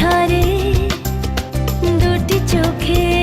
ছাড়ে দুটি চোখে